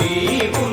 నీవు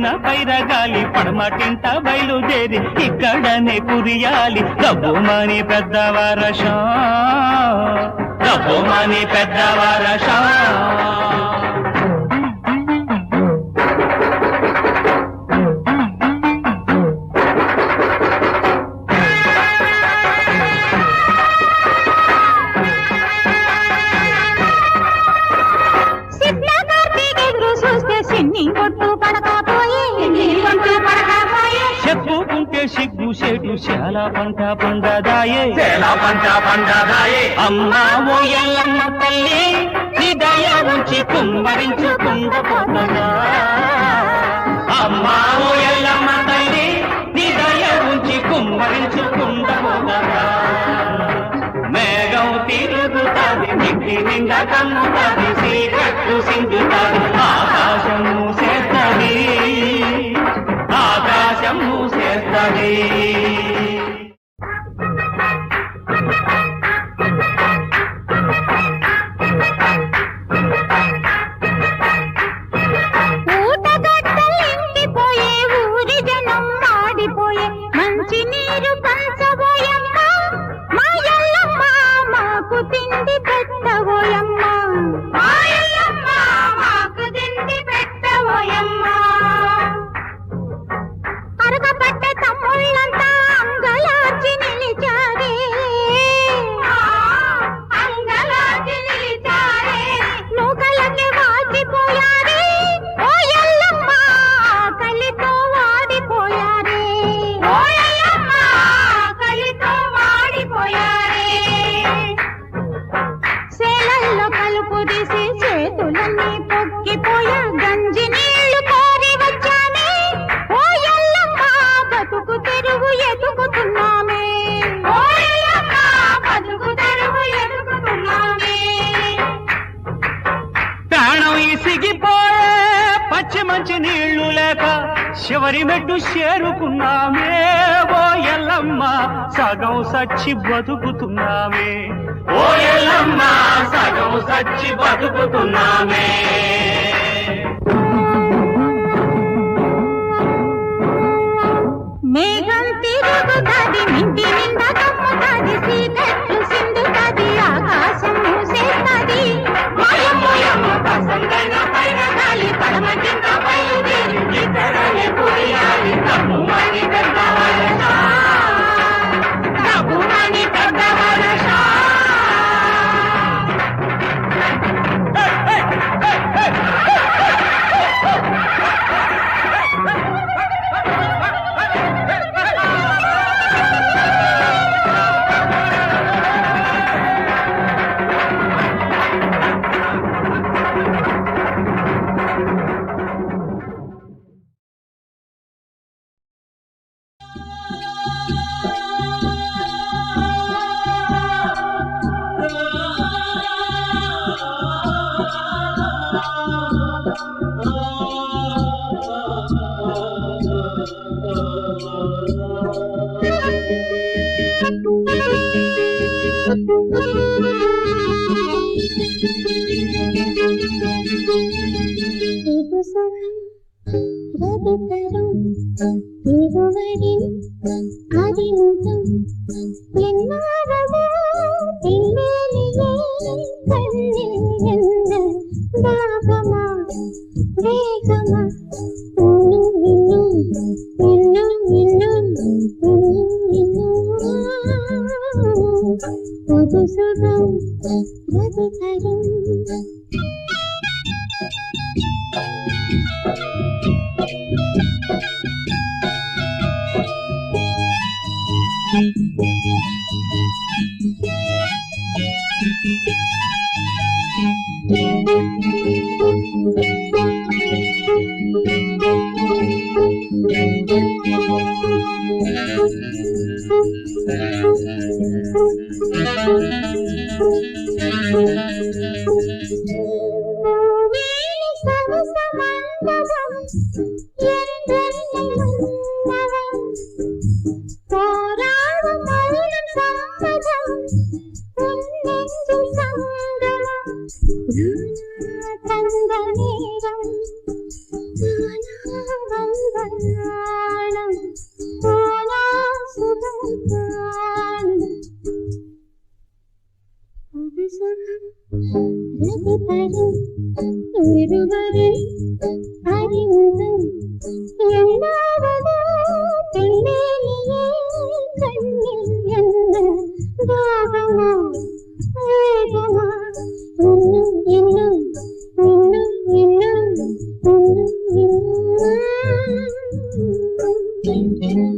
పైన పైరగాలి పడమటింట బయలుదేరి ఇక్కడనే కురియాలి. డబ్బుమని పెద్దవారషా డబ్బు మని పెద్దవారషా Ha ha ha! ఒడ్డు చేరుకున్నామే. ఓ ఎల్లమ్మ సగం సచ్చి బతుకుతున్నామే. ఓ ఎల్లమ్మ సగం సచ్చి బతుకుతున్నామే. మేఘం తిరుగుతుంది మింటి வரும் இருவரின் அறிமுகம் என்ன in